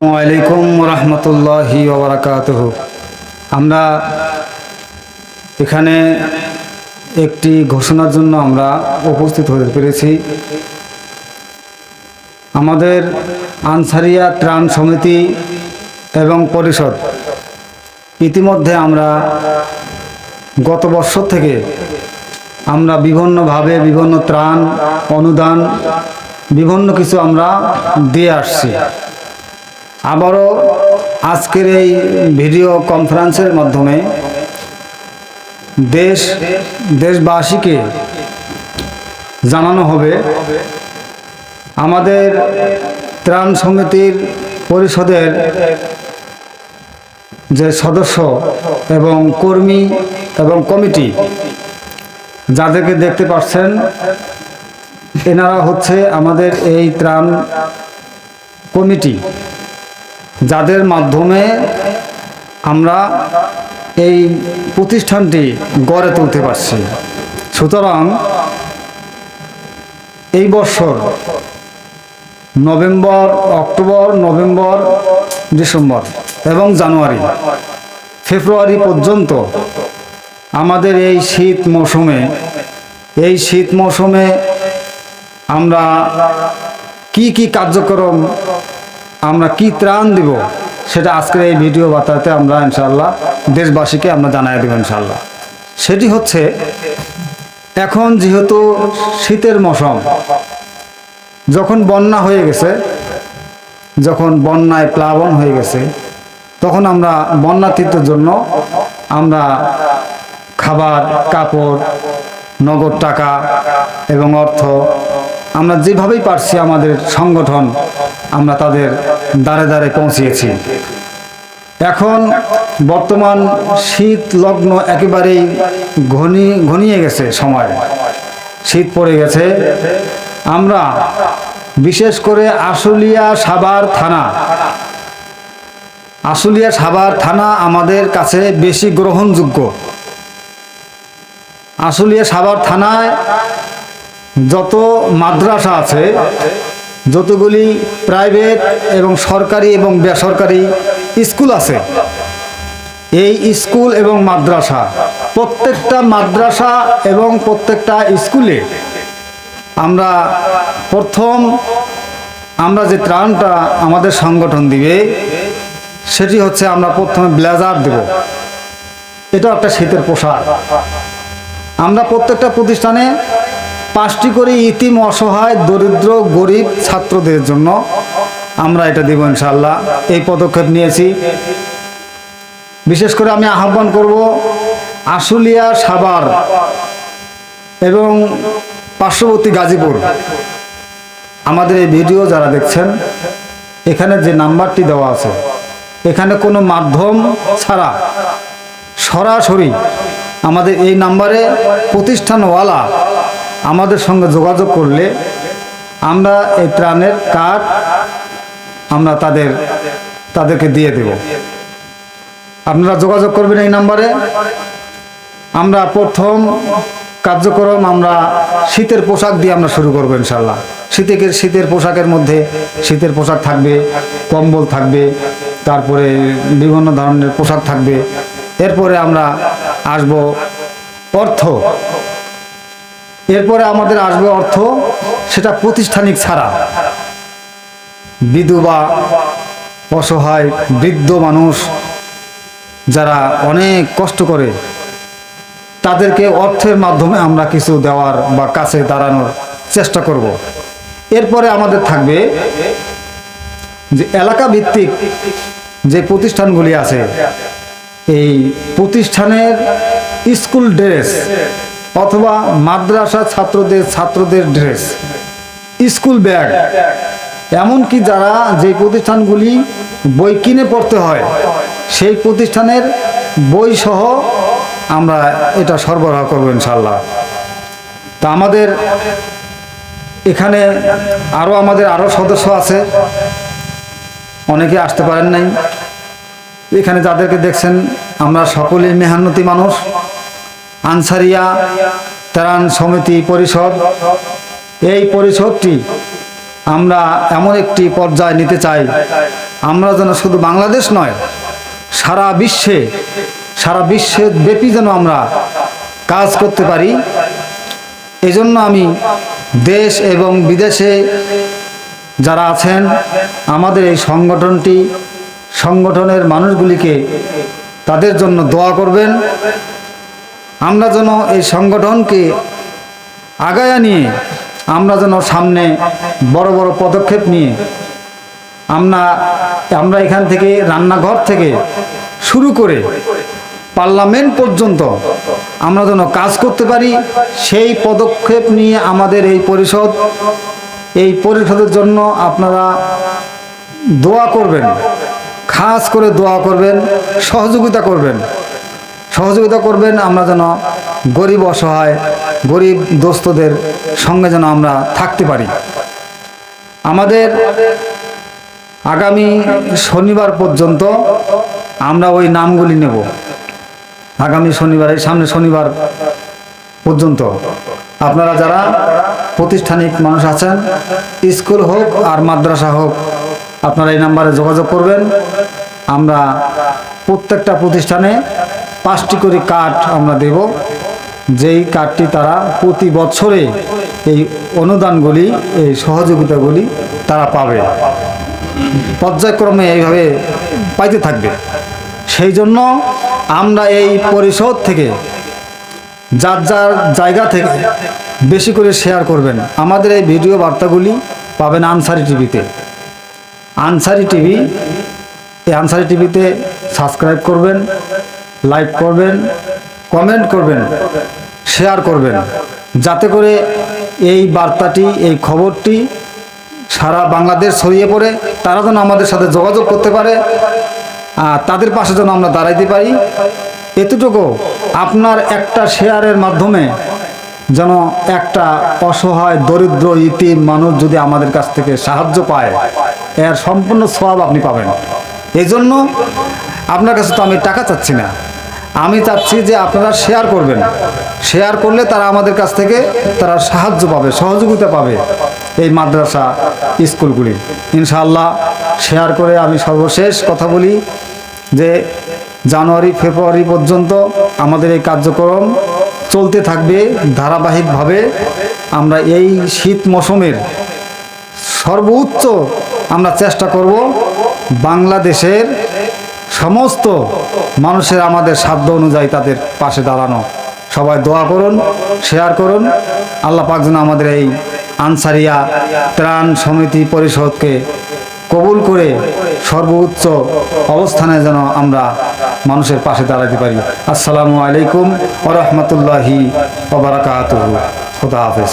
আলাইকুম রহমতুল্লাহি ওবরাকাত আমরা এখানে একটি ঘোষণার জন্য আমরা উপস্থিত হতে পেরেছি। আমাদের আনসারিয়া ত্রাণ সমিতি এবং পরিষদ, ইতিমধ্যে আমরা গত বছর থেকে আমরা বিভিন্নভাবে বিভিন্ন ত্রাণ, অনুদান, বিভিন্ন কিছু আমরা দিয়ে আসছি। আবারও আজকের এই ভিডিও কনফারেন্সের মাধ্যমে দেশ, দেশবাসীকে জানানো হবে। আমাদের ত্রাণ সমিতির পরিষদের যে সদস্য এবং কর্মী এবং কমিটি, যাদেরকে দেখতে পাচ্ছেন, এনারা হচ্ছে আমাদের এই ত্রাণ কমিটি। যাদের মাধ্যমে আমরা এই প্রতিষ্ঠানটি গড়ে তুলতে পারছি। সুতরাং এই বছর নভেম্বর, অক্টোবর, নভেম্বর, ডিসেম্বর এবং জানুয়ারি, ফেব্রুয়ারি পর্যন্ত আমাদের এই শীত মৌসুমে, এই শীত মৌসুমে আমরা কি কি কার্যক্রম আমরা কি ত্রাণ দিব, সেটা আজকের এই ভিডিও বার্তাতে আমরা ইনশাল্লাহ দেশবাসীকে আমরা জানাই দেব ইনশাল্লাহ সেটি হচ্ছে, এখন যেহেতু শীতের মৌসুম, যখন বন্যা হয়ে গেছে, যখন বন্যায় প্লাবন হয়ে গেছে, তখন আমরা বন্যাতীতের জন্য আমরা খাবার, কাপড়, নগদ টাকা এবং অর্থ আমরা যেভাবেই পারছি আমাদের সংগঠন, আমরা তাদের দ্বারে দ্বারে পৌঁছিয়েছি। এখন বর্তমান শীত লগ্ন একেবারেই ঘনি, ঘনিয়ে গেছে সময়। শীত পড়ে গেছে। আমরা বিশেষ করে আশুলিয়া সাভার থানা, আশুলিয়া সাভার থানা আমাদের কাছে বেশি গ্রহণযোগ্য। আশুলিয়া সাভার থানায় যত মাদ্রাসা আছে, যতগুলি প্রাইভেট এবং সরকারি এবং বেসরকারি স্কুল আছে, এই স্কুল এবং মাদ্রাসা প্রত্যেকটা মাদ্রাসা এবং প্রত্যেকটা স্কুলে আমরা প্রথম আমরা যে ত্রাণটা আমাদের সংগঠন দিবে, সেটি হচ্ছে আমরা প্রথমে ব্লেজার দেব। এটা একটা শীতের পোশাক। আমরা প্রত্যেকটা প্রতিষ্ঠানে পাঁচটি করে ইতিম অসহায়, দরিদ্র, গরিব ছাত্রদের জন্য আমরা এটা দেব ইনশাল্লাহ এই পদক্ষেপ নিয়েছি। বিশেষ করে আমি আহ্বান করব আশুলিয়া সাবার এবং পার্শ্ববর্তী গাজীপুর। আমাদের এই ভিডিও যারা দেখছেন, এখানে যে নাম্বারটি দেওয়া আছে, এখানে কোনো মাধ্যম ছাড়া সরাসরি আমাদের এই নাম্বারে প্রতিষ্ঠানওয়ালা আমাদের সঙ্গে যোগাযোগ করলে আমরা এই ত্রাণের কার্ড আমরা তাদের, তাদেরকে দিয়ে দেব। আপনারা যোগাযোগ করবেন এই নাম্বারে। আমরা প্রথম কার্যক্রম আমরা শীতের পোশাক দিয়ে আমরা শুরু করব ইনশাল্লাহ শীতের শীতের পোশাকের মধ্যে শীতের পোশাক থাকবে, কম্বল থাকবে, তারপরে বিভিন্ন ধরনের পোশাক থাকবে। এরপরে আমরা আসব অর্থ। এরপরে আমাদের আসবে অর্থ, সেটা প্রতিষ্ঠানিক ছাড়া। বিধবা, অসহায়, বৃদ্ধ মানুষ যারা অনেক কষ্ট করে, তাদেরকে অর্থের মাধ্যমে আমরা কিছু দেওয়ার বা কাছে দাঁড়ানোর চেষ্টা করব। এরপরে আমাদের থাকবে যে এলাকা ভিত্তিক যে প্রতিষ্ঠানগুলি আছে, এই প্রতিষ্ঠানের স্কুল ড্রেস অথবা মাদ্রাসা ছাত্রদের ছাত্রদের ড্রেস, স্কুল ব্যাগ। এমনকি যারা যে প্রতিষ্ঠানগুলি বই কিনে পড়তে হয়, সেই প্রতিষ্ঠানের বই সহ আমরা এটা সরবরাহ করব ইনশাল্লাহ তা আমাদের এখানে আরও আমাদের আরও সদস্য আছে, অনেকে আসতে পারেন নাই। এখানে যাদেরকে দেখছেন, আমরা সকলেই মেহান্নতি মানুষ। আনসারিয়া ত্রাণ সমিতি পরিষদ। এই পরিষদটি আমরা এমন একটি পর্যায়ে নিতে চাই। আমরা যেন শুধু বাংলাদেশ নয়, সারা বিশ্বে, সারা বিশ্বের ব্যাপী যেন আমরা কাজ করতে পারি। এজন্য আমি দেশ এবং বিদেশে যারা আছেন, আমাদের এই সংগঠনটি, সংগঠনের মানুষগুলিকে তাদের জন্য দোয়া করবেন। আমরা যেন এই সংগঠনকে আগায়া নিয়ে, আমরা যেন সামনে বড় বড় পদক্ষেপ নিয়ে, আমরা আমরা এখান থেকে রান্নাঘর থেকে শুরু করে পার্লামেন্ট পর্যন্ত আমরা যেন কাজ করতে পারি, সেই পদক্ষেপ নিয়ে আমাদের এই পরিষদ, এই পরিষদের জন্য আপনারা দোয়া করবেন, খাস করে দোয়া করবেন, সহযোগিতা করবেন। সহযোগিতা করবেন, আমরা যেন গরিব অসহায়, গরিব দোস্তদের সঙ্গে যেন আমরা থাকতে পারি। আমাদের আগামী শনিবার পর্যন্ত আমরা ওই নামগুলি নেব। আগামী শনিবার, এই সামনে শনিবার পর্যন্ত। আপনারা যারা প্রতিষ্ঠানিক মানুষ আছেন, স্কুল হোক আর মাদ্রাসা হোক, আপনারা এই নাম্বারে যোগাযোগ করবেন। আমরা প্রত্যেকটা প্রতিষ্ঠানে পাঁচটি করে কার্ড আমরা দেব। যেই কার্ডটি তারা প্রতি বছরে এই অনুদানগুলি, এই সহযোগিতাগুলি তারা পাবে। পর্যায়ক্রমে এইভাবে পাইতে থাকবে। সেই জন্য আমরা এই পরিষদ থেকে যার যার জায়গা থেকে বেশি করে শেয়ার করবেন, আমাদের এই ভিডিও বার্তাগুলি পাবেন আনসারি টিভিতে। আনসারি টিভি, এই আনসারি টিভিতে সাবস্ক্রাইব করবেন। লাইক করবেন কমেন্ট করবেন শেয়ার করবেন, যাতে করে এই বার্তাটি, এই খবরটি সারা বাংলাদেশ ছড়িয়ে পড়ে, তারা যেন আমাদের সাথে যোগাযোগ করতে পারে, আর তাদের পাশে যেন আমরা দাঁড়াইতে পারি। এতটুকু আপনার একটা শেয়ারের মাধ্যমে যেন একটা অসহায়, দরিদ্র, ইতিম মানুষ যদি আমাদের কাছ থেকে সাহায্য পায়, এর সম্পূর্ণ সব আপনি পাবেন। এই জন্য আপনার কাছে তো আমি টাকা চাচ্ছি না। আমি চাচ্ছি যে আপনারা শেয়ার করবেন। শেয়ার করলে তারা আমাদের কাছ থেকে তারা সাহায্য পাবে, সহযোগিতা পাবে এই মাদ্রাসা স্কুলগুলি। ইনশাআল্লাহ শেয়ার করে আমি সর্বশেষ কথা বলি যে জানুয়ারি, ফেব্রুয়ারি পর্যন্ত আমাদের এই কার্যক্রম চলতে থাকবে ধারাবাহিকভাবে। আমরা এই শীত মৌসুমের সর্বোচ্চ আমরা চেষ্টা করব বাংলাদেশের সমস্ত মানুষের আমাদের সাধ্য অনুযায়ী তাদের পাশে দাঁড়ানো। সবাই দোয়া করুন শেয়ার করুন। আল্লাহ পাক যেন আমাদের এই আনসারিয়া ত্রাণ সমিতি পরিষদকে কবুল করে সর্বোচ্চ অবস্থানে যেন আমরা মানুষের পাশে দাঁড়াতে পারি। আসসালামু আলাইকুম ওরহমতুল্লাহি ওবরাকাত খুদা হাফেজ।